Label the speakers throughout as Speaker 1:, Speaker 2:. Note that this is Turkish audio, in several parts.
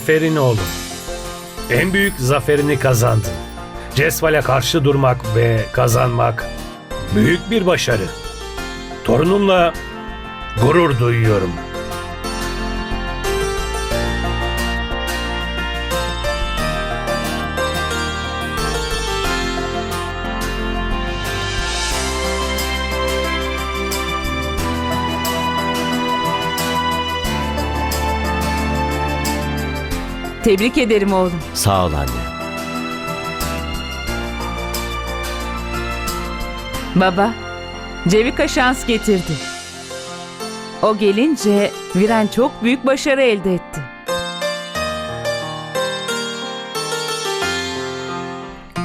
Speaker 1: Aferin oğlum. En büyük zaferini kazandın. Cesval'e karşı durmak ve kazanmak büyük bir başarı. Torunumla gurur duyuyorum.
Speaker 2: Tebrik ederim oğlum.
Speaker 3: Sağ ol anne.
Speaker 2: Baba, Cevika şans getirdi. O gelince Viren çok büyük başarı elde etti.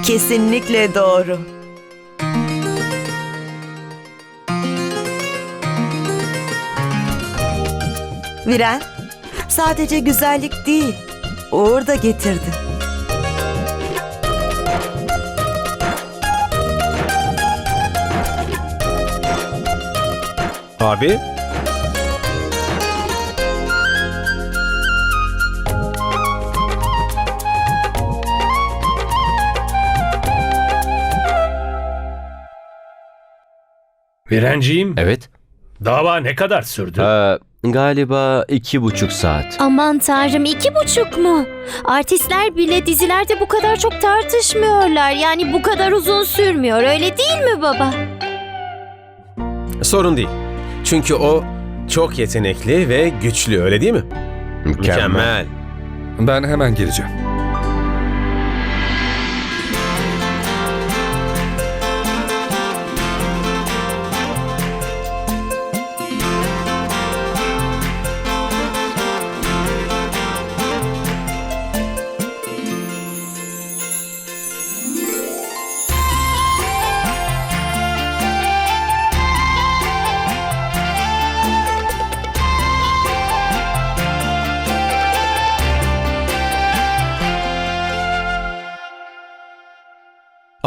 Speaker 4: Kesinlikle doğru. Viren, sadece güzellik değil, uğur da getirdi.
Speaker 5: Abi?
Speaker 1: Virenciğim,
Speaker 3: Evet.
Speaker 1: dava ne kadar sürdü?
Speaker 3: Ee, galiba iki buçuk saat.
Speaker 6: Aman tanrım iki buçuk mu? Artistler bile dizilerde bu kadar çok tartışmıyorlar. Yani bu kadar uzun sürmüyor öyle değil mi baba?
Speaker 5: Sorun değil. Çünkü o çok yetenekli ve güçlü öyle değil mi? Mükemmel.
Speaker 7: Ben hemen geleceğim.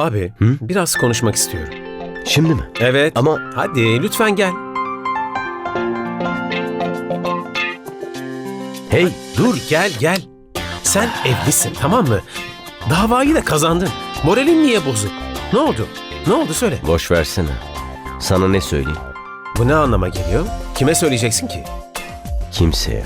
Speaker 5: Abi,
Speaker 3: Hı?
Speaker 5: biraz konuşmak istiyorum.
Speaker 3: Şimdi mi?
Speaker 5: Evet.
Speaker 3: Ama
Speaker 5: Hadi lütfen gel.
Speaker 3: hey
Speaker 5: Dur gel gel. Sen evlisin tamam mı? Davayı da kazandın. Moralin niye bozuk? Ne oldu? Ne oldu söyle.
Speaker 3: boş versene. Sana ne söyleyeyim?
Speaker 5: Bu ne anlama geliyor? Kime söyleyeceksin ki?
Speaker 3: Kimseye.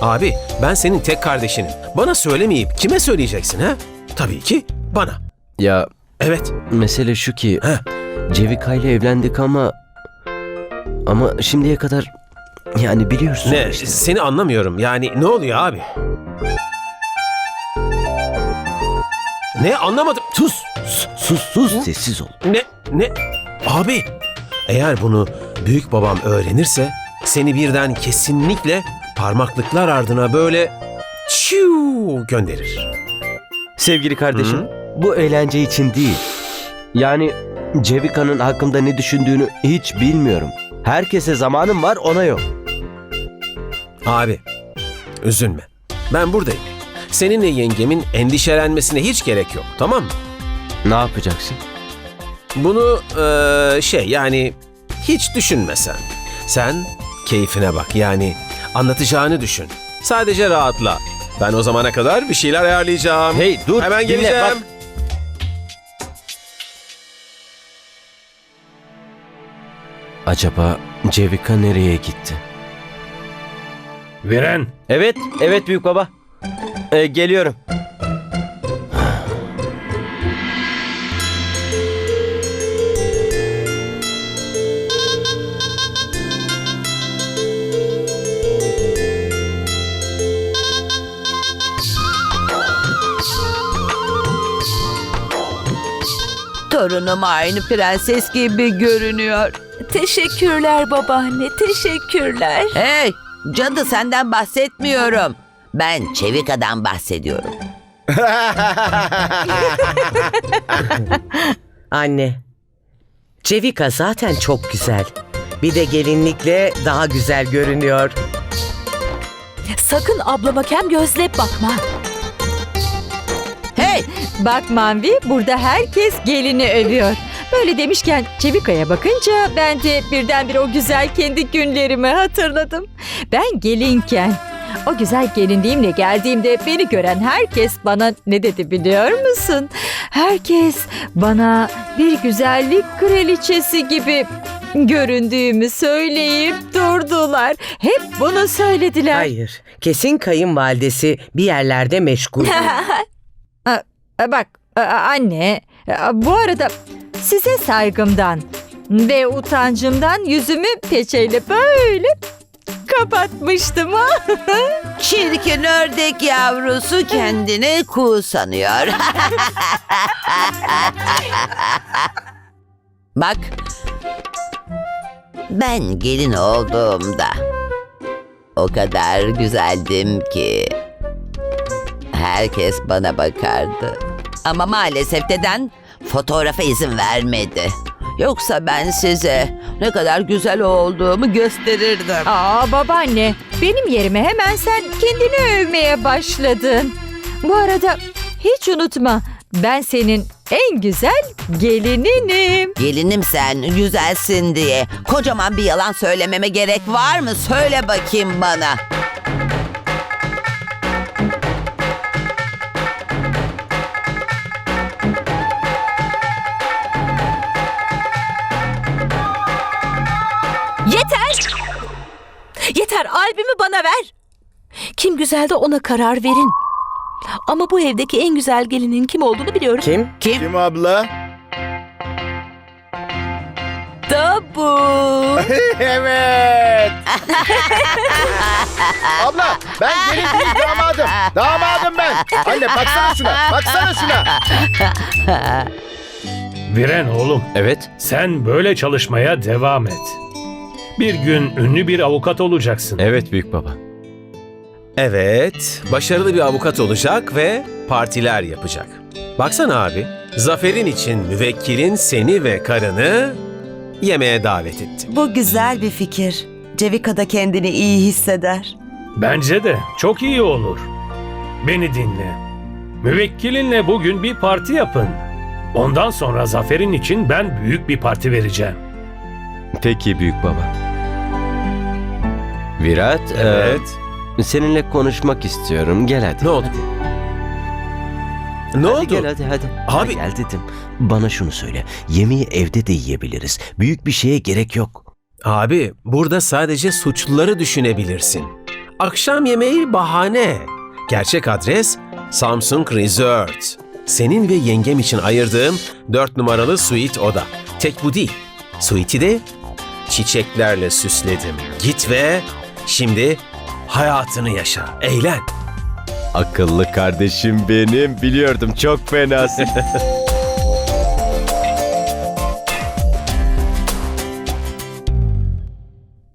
Speaker 5: Abi ben senin tek kardeşinim. Bana söylemeyip kime söyleyeceksin ha? Tabii ki bana.
Speaker 3: Ya
Speaker 5: Evet.
Speaker 3: mesele şu ki
Speaker 5: Heh.
Speaker 3: Cevika ile evlendik ama ama şimdiye kadar yani biliyorsun
Speaker 5: Ne?
Speaker 3: işte.
Speaker 5: Seni anlamıyorum. Yani ne oluyor abi? Ne anlamadım.
Speaker 3: Sus, sus, sus, sus. Sessiz ol.
Speaker 5: Ne? Ne? Abi eğer bunu büyük babam öğrenirse seni birden kesinlikle parmaklıklar ardına böyle çiu gönderir.
Speaker 3: Sevgili kardeşim, bu eğlence için değil. Yani Cevika'nın hakkımda ne düşündüğünü hiç bilmiyorum. Herkese zamanım var, ona yok.
Speaker 5: Abi üzülme. Ben buradayım. Seninle yengemin endişelenmesine hiç gerek yok. Tamam mı?
Speaker 3: Ne yapacaksın?
Speaker 5: Bunu eee, şey yani hiç düşünme sen. Sen keyfine bak yani anlatacağını düşün. Sadece rahatla. Ben o zamana kadar bir şeyler ayarlayacağım.
Speaker 3: Hey dur,
Speaker 5: Hemen
Speaker 3: dinle,
Speaker 5: geleceğim.
Speaker 3: bak. Acaba Cevika nereye gitti?
Speaker 1: Viren,
Speaker 3: Evet, evet büyük baba. Ee, geliyorum.
Speaker 4: Torunum aynı prenses gibi görünüyor.
Speaker 2: Teşekkürler babaanne, teşekkürler.
Speaker 4: Hey, cadı senden bahsetmiyorum. Ben Çevika'dan bahsediyorum.
Speaker 8: Anne. Cevika zaten çok güzel. Bir de gelinlikle daha güzel görünüyor.
Speaker 2: Sakın ablama kem gözle bakma.
Speaker 4: Hey,
Speaker 9: Bak Manvi burada herkes gelini övüyor. Böyle demişken Çevika'ya bakınca ben de birdenbire o güzel kendi günlerimi hatırladım. Ben gelinken O güzel gelinliğimle geldiğimde beni gören herkes bana ne dedi biliyor musun? Herkes bana bir güzellik kraliçesi gibi göründüğümü söyleyip durdular. Hep bunu söylediler.
Speaker 8: Hayır. Kesin kayınvalidesi bir yerlerde meşgul.
Speaker 9: E, Bak anne bu arada size saygımdan ve utancımdan yüzümü peçeyle böyle kapatmıştım.
Speaker 4: Çirkin ördek yavrusu kendini kuğu sanıyor. Bak. Ben gelin olduğumda o kadar güzeldim ki herkes bana bakardı. Ama maalesef deden fotoğrafa izin vermedi. Yoksa ben size ne kadar güzel olduğumu gösterirdim.
Speaker 9: Aa babaanne benim yerime hemen sen kendini övmeye başladın. Bu arada hiç unutma ben senin en güzel gelininim.
Speaker 4: Gelinim sen güzelsin diye kocaman bir yalan söylememe gerek var mı? Söyle bakayım bana.
Speaker 10: Bana ver. Kim güzel de ona karar verin. Ama bu evdeki en güzel gelinin kim olduğunu biliyorum.
Speaker 8: Kim?
Speaker 11: Kim abla?
Speaker 10: Da bu.
Speaker 11: evet. abla ben gelin değil damadım. Damadım ben. Anne baksana şuna. Baksana şuna.
Speaker 1: Viren oğlum,
Speaker 3: Evet.
Speaker 1: sen böyle çalışmaya devam et. Bir gün ünlü bir avukat olacaksın.
Speaker 3: Evet büyük baba.
Speaker 5: Evet, başarılı bir avukat olacak ve partiler yapacak. Baksana abi, zaferin için müvekkilin seni ve karını yemeğe davet etti.
Speaker 12: Bu güzel bir fikir. Cevika da kendini iyi hisseder.
Speaker 1: Bence de çok iyi olur. Beni dinle. Müvekkilinle bugün bir parti yapın. Ondan sonra zaferin için ben büyük bir parti vereceğim.
Speaker 3: Peki büyük baba. Virat,
Speaker 5: Evet.
Speaker 3: e, seninle konuşmak istiyorum. Gel hadi.
Speaker 5: Ne oldu? Ne
Speaker 3: hadi
Speaker 5: oldu?
Speaker 3: gel hadi hadi.
Speaker 5: Abi-
Speaker 3: Gel dedim. Bana şunu söyle. Yemeği evde de yiyebiliriz. Büyük bir şeye gerek yok.
Speaker 5: Abi, burada sadece suçluları düşünebilirsin. Akşam yemeği bahane. Gerçek adres Samsung Resort. Senin ve yengem için ayırdığım 4 numaralı suite oda. Tek bu değil. Suite'i de çiçeklerle süsledim. Git ve şimdi hayatını yaşa. Eğlen.
Speaker 3: Akıllı kardeşim benim. Biliyordum çok fenasın.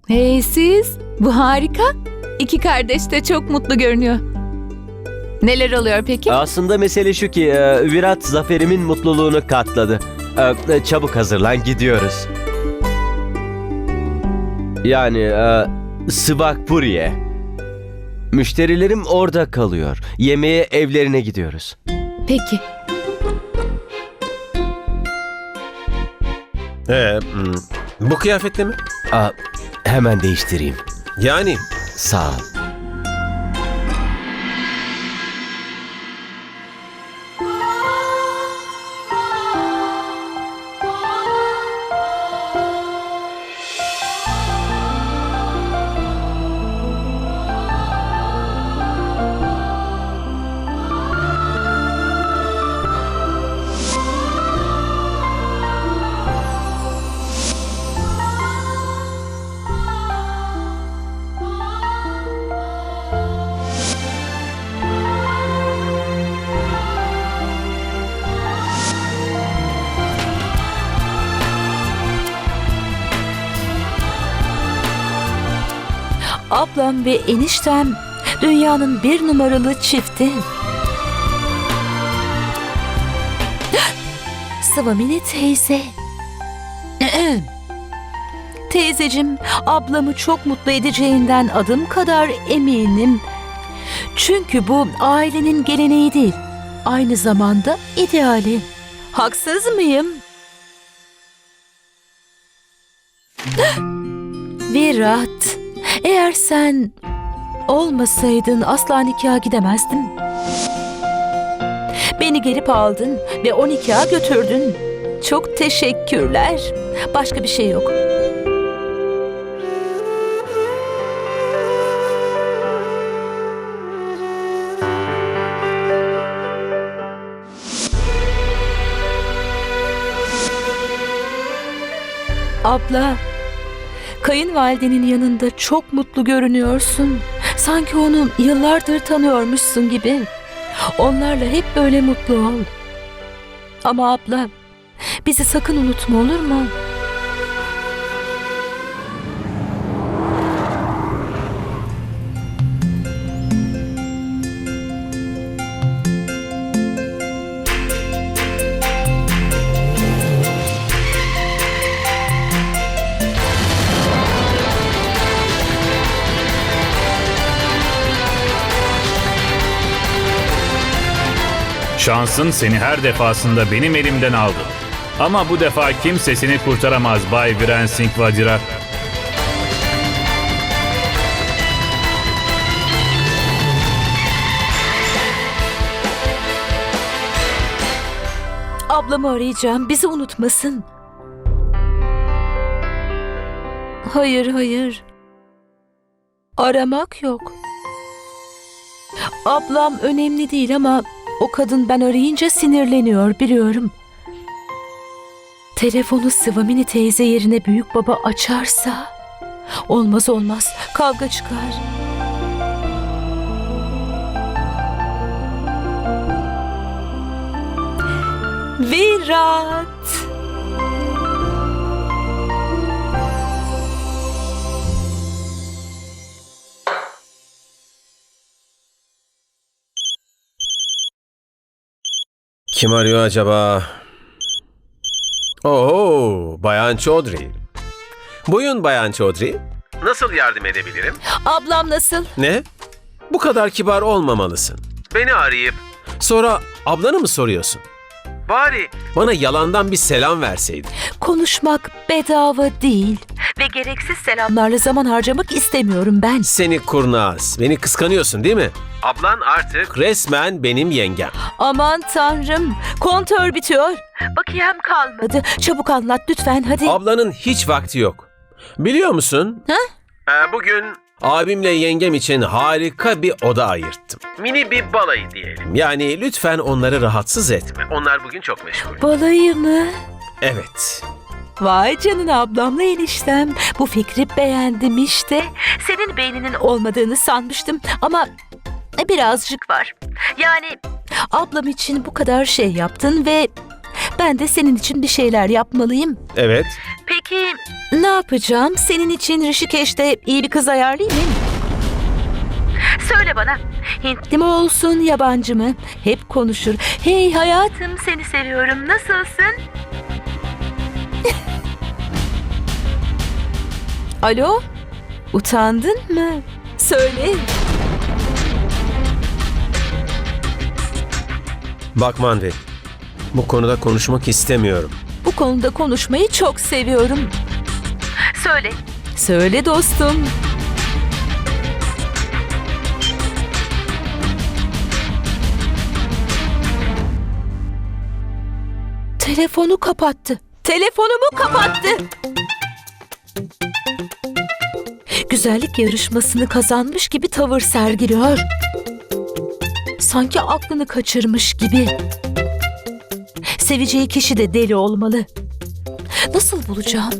Speaker 2: Hey siz, bu harika. İki kardeş de çok mutlu görünüyor. Neler oluyor peki?
Speaker 3: Aslında mesele şu ki e, Virat zaferimin mutluluğunu katladı. E, e, Çabuk hazırlan gidiyoruz. Yani e, Sıvakpuri'ye. Müşterilerim orada kalıyor. Yemeğe evlerine gidiyoruz.
Speaker 2: Peki.
Speaker 5: Ee, hmm, bu kıyafetle mi?
Speaker 3: Aa, hemen değiştireyim.
Speaker 5: Yani
Speaker 3: Sağ ol.
Speaker 10: Ablam ve eniştem dünyanın bir numaralı çifti. Sıvamine teyze. Teyzecim, ablamı çok mutlu edeceğinden adım kadar eminim. Çünkü bu ailenin geleneği değil, aynı zamanda ideali. Haksız mıyım? Virat, eğer sen olmasaydın asla nikaha gidemezdim. Beni gelip aldın ve o nikaha götürdün. Çok teşekkürler. Başka bir şey yok. Abla, kayınvalidenin yanında çok mutlu görünüyorsun. Sanki onu yıllardır tanıyormuşsun gibi. Onlarla hep böyle mutlu ol. Ama abla, bizi sakın unutma olur mu?
Speaker 13: Şansın seni her defasında benim elimden aldı. Ama bu defa kimse seni kurtaramaz Bay Viren Singh Vadira.
Speaker 10: Ablamı arayacağım, bizi unutmasın. Hayır, hayır. Aramak yok. Ablam önemli değil ama o kadın ben arayınca sinirleniyor biliyorum. Telefonu Sıvamini teyze yerine büyük baba açarsa olmaz olmaz kavga çıkar. Virat.
Speaker 5: Kim arıyor acaba? Oo, Bayan Chaudhry. Buyurun Bayan Chaudhry. Nasıl yardım edebilirim?
Speaker 10: Ablam nasıl?
Speaker 5: Ne? Bu kadar kibar olmamalısın. Beni arayıp sonra ablanı mı soruyorsun? Bari bana yalandan bir selam verseydin.
Speaker 10: Konuşmak bedava değil. Ve gereksiz selamlarla zaman harcamak istemiyorum ben.
Speaker 5: Seni kurnaz, beni kıskanıyorsun değil mi? Ablan artık resmen benim yengem.
Speaker 10: Aman tanrım. Kontör bitiyor. Bakiyem kalmadı. Çabuk anlat lütfen hadi.
Speaker 5: Ablanın hiç vakti yok. Biliyor musun?
Speaker 10: Ha?
Speaker 5: Ee, bugün abimle yengem için harika bir oda ayırttım. Mini bir balayı diyelim. Yani lütfen onları rahatsız etme. Onlar bugün çok meşgul.
Speaker 10: Balayı mı?
Speaker 5: Evet.
Speaker 10: Vay canına ablamla eniştem. Bu fikri beğendim işte. Senin beyninin olmadığını sanmıştım ama birazcık var. Yani ablam için bu kadar şey yaptın ve ben de senin için bir şeyler yapmalıyım.
Speaker 5: Evet.
Speaker 10: Peki ne yapacağım? Senin için Rişikeş'te iyi bir kız ayarlayayım mı? Söyle bana. Hintli mi olsun, yabancı mı? Hep konuşur. Hey hayatım seni seviyorum. Nasılsın? Alo? Utandın mı? Söyle.
Speaker 5: Bak Manvi. Bu konuda konuşmak istemiyorum.
Speaker 10: Bu konuda konuşmayı çok seviyorum. Söyle. Söyle dostum. Telefonu kapattı. Telefonumu kapattı. Güzellik yarışmasını kazanmış gibi tavır sergiliyor. Sanki aklını kaçırmış gibi. Seveceği kişi de deli olmalı. Nasıl bulacağım?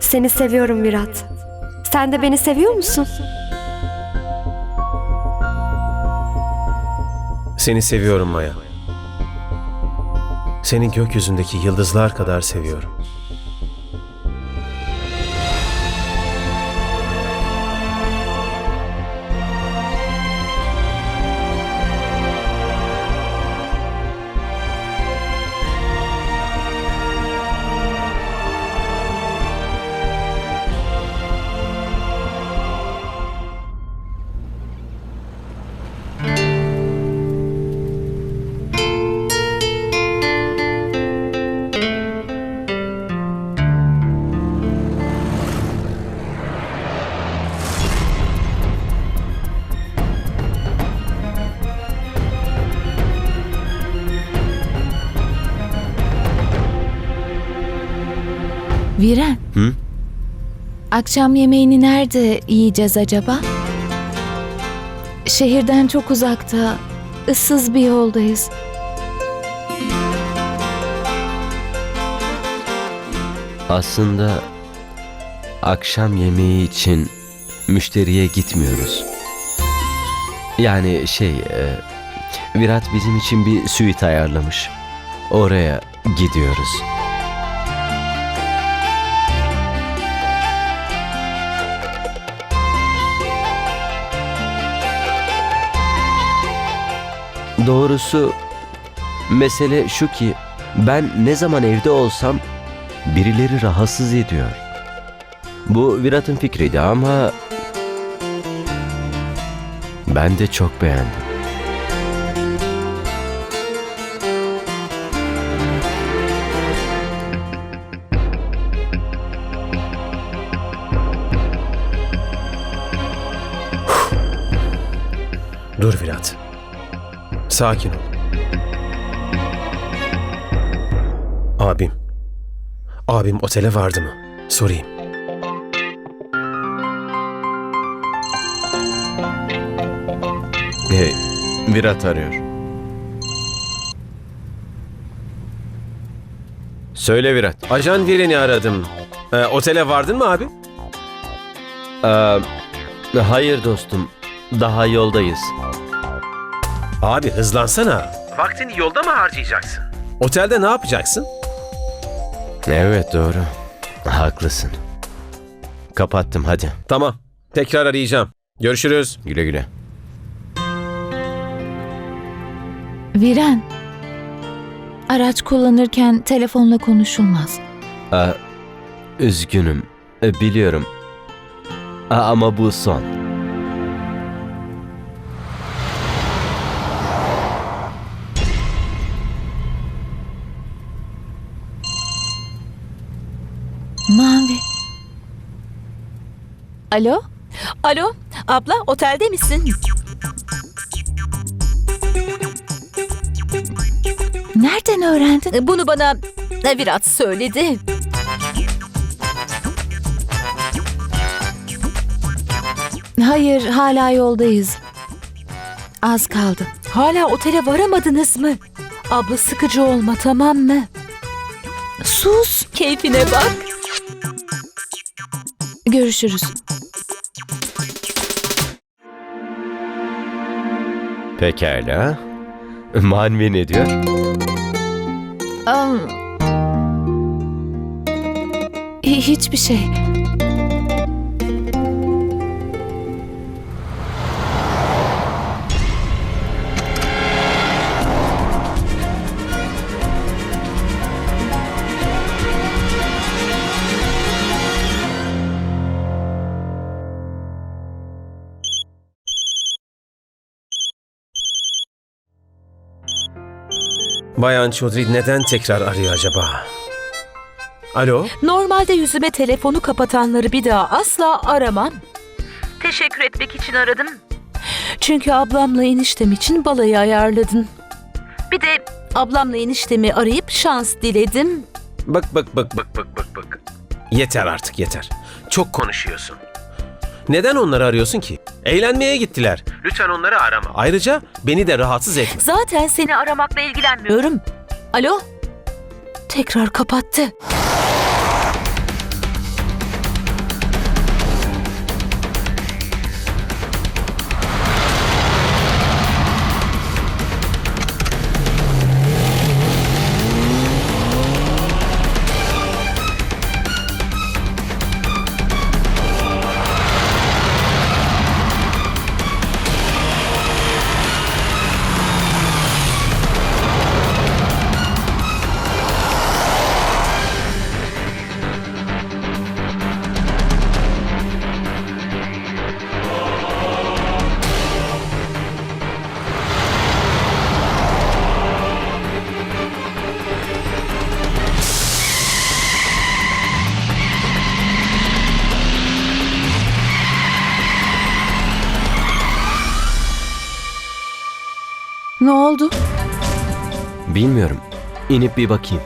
Speaker 14: Seni seviyorum Virat. Sen de beni seviyor musun?
Speaker 5: Seni seviyorum Maya. Seni gökyüzündeki yıldızlar kadar seviyorum.
Speaker 2: Viren.
Speaker 3: Hı?
Speaker 2: Akşam yemeğini nerede yiyeceğiz acaba? Şehirden çok uzakta, ıssız bir yoldayız.
Speaker 3: Aslında akşam yemeği için müşteriye gitmiyoruz. Yani şey, e, Virat bizim için bir suite ayarlamış. Oraya gidiyoruz. Doğrusu mesele şu ki ben ne zaman evde olsam birileri rahatsız ediyor. Bu Virat'ın fikriydi ama ben de çok beğendim.
Speaker 5: Dur Virat. Sakin ol. Abim. Abim otele vardı mı? Sorayım.
Speaker 3: Hey, Virat arıyor. Söyle Virat.
Speaker 5: Ajan Viren'i aradım. Ee, otele vardın mı abi?
Speaker 3: Ee, hayır dostum. Daha yoldayız.
Speaker 5: Abi hızlansana. Vaktini yolda mı harcayacaksın? Otelde ne yapacaksın?
Speaker 3: Evet doğru. Haklısın. Kapattım hadi.
Speaker 5: Tamam. Tekrar arayacağım. Görüşürüz.
Speaker 3: Güle güle.
Speaker 2: Viren. Araç kullanırken telefonla konuşulmaz.
Speaker 3: Aa, üzgünüm. E, Biliyorum. Aa, ama bu son.
Speaker 2: Alo?
Speaker 10: Alo, abla otelde misin?
Speaker 2: Nereden öğrendin?
Speaker 10: Bunu bana e, Virat söyledi.
Speaker 2: Hayır, hala yoldayız. Az kaldı.
Speaker 10: Hala otele varamadınız mı? Abla sıkıcı olma tamam mı?
Speaker 2: Sus.
Speaker 10: Keyfine bak.
Speaker 2: Görüşürüz.
Speaker 3: Pekala. Manvi ne diyor?
Speaker 2: Am, hi- hiçbir şey.
Speaker 5: Bayan Chaudhry neden tekrar arıyor acaba? Alo?
Speaker 10: Normalde yüzüme telefonu kapatanları bir daha asla aramam. Teşekkür etmek için aradım. Çünkü ablamla eniştem için balayı ayarladın. Bir de ablamla eniştemi arayıp şans diledim.
Speaker 5: Bak bak bak bak bak bak bak. Yeter artık yeter. Çok konuşuyorsun. Neden onları arıyorsun ki? Eğlenmeye gittiler. Lütfen onları arama. Ayrıca beni de rahatsız etme.
Speaker 10: Zaten seni aramakla ilgilenmiyorum. Alo? Tekrar kapattı.
Speaker 2: Oldu?
Speaker 3: Bilmiyorum. İnip bir bakayım.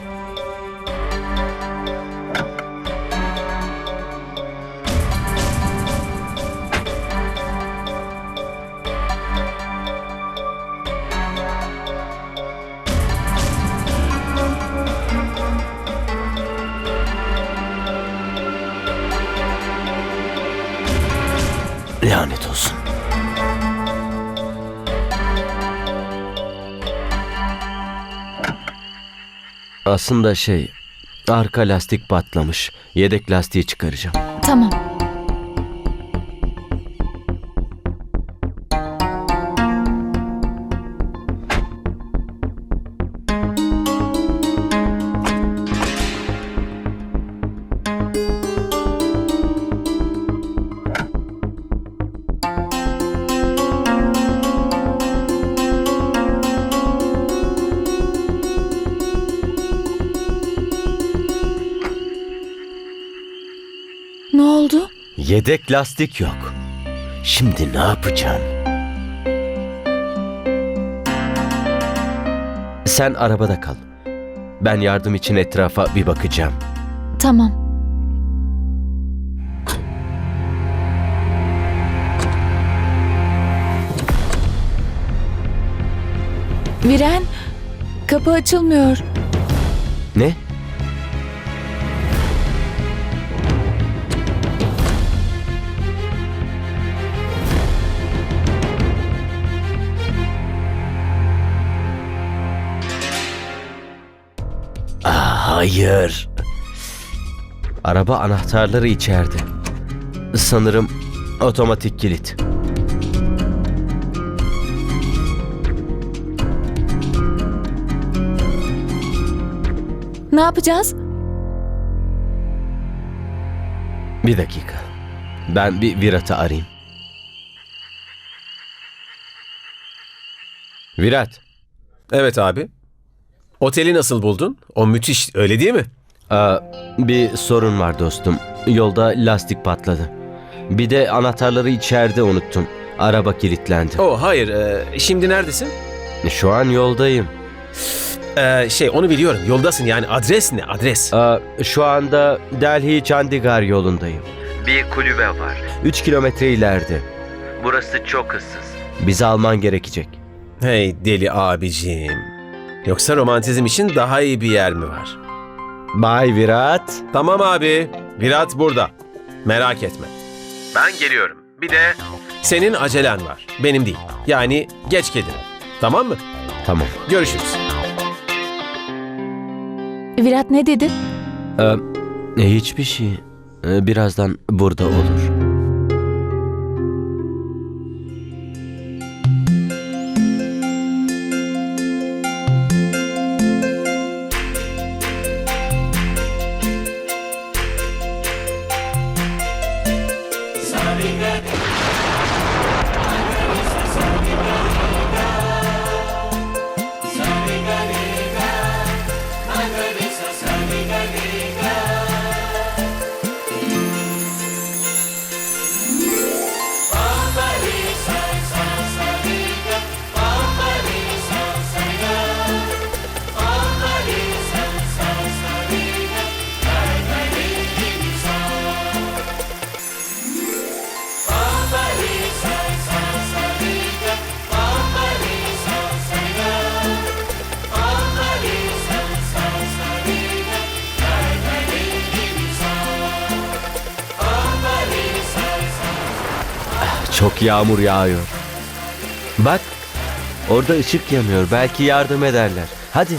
Speaker 3: Aslında şey, arka lastik patlamış. Yedek lastiği çıkaracağım.
Speaker 10: Tamam.
Speaker 3: Yedek lastik yok. Şimdi ne yapacağım? Sen arabada kal. Ben yardım için etrafa bir bakacağım.
Speaker 10: Tamam. Viren, kapı açılmıyor.
Speaker 3: Ne? Hayır. Araba anahtarları içeride. Sanırım otomatik kilit.
Speaker 10: Ne yapacağız?
Speaker 3: Bir dakika. Ben bir Virat'ı arayayım. Virat.
Speaker 5: Evet abi. Oteli nasıl buldun? O müthiş öyle değil mi?
Speaker 3: Aa, bir sorun var dostum. Yolda lastik patladı. Bir de anahtarları içeride unuttum. Araba kilitlendi.
Speaker 5: Oh hayır. e, şimdi neredesin?
Speaker 3: Şu an yoldayım.
Speaker 5: Ee, şey onu biliyorum. Yoldasın yani. Adres ne? Adres.
Speaker 3: Aa, şu anda Delhi Chandigarh yolundayım. Bir kulübe var. 3 kilometre ileride. Burası çok ıssız. Bizi alman gerekecek.
Speaker 5: Hey deli abicim. Yoksa romantizm için daha iyi bir yer mi var?
Speaker 3: Bay Virat.
Speaker 5: Tamam abi. Virat burada. Merak etme. Ben geliyorum. Bir de senin acelen var. Benim değil. Yani geç gelirim. Tamam mı?
Speaker 3: Tamam.
Speaker 5: Görüşürüz.
Speaker 10: Virat ne dedi?
Speaker 3: Ee, hiçbir şey. Ee, birazdan burada olur. Çok yağmur yağıyor. Bak, orada ışık yanıyor. Belki yardım ederler. Hadi.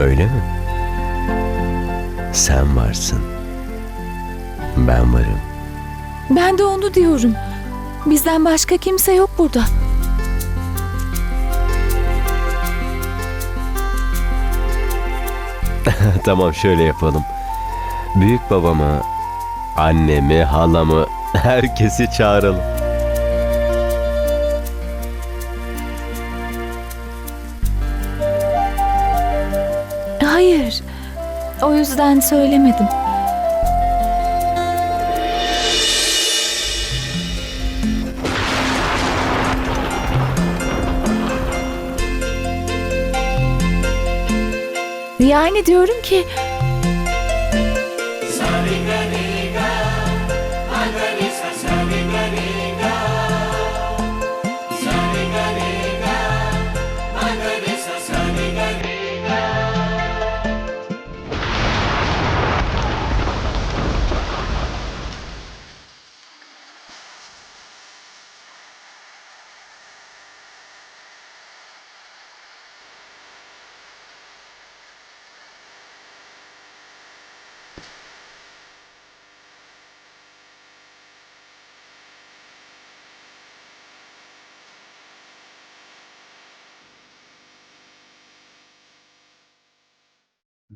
Speaker 3: Öyle mi? Sen varsın. Ben varım.
Speaker 2: Ben de onu diyorum. Bizden başka kimse yok burada.
Speaker 3: tamam şöyle yapalım. Büyük babamı, annemi, halamı, herkesi çağıralım.
Speaker 2: Yüzden söylemedim. Yani diyorum ki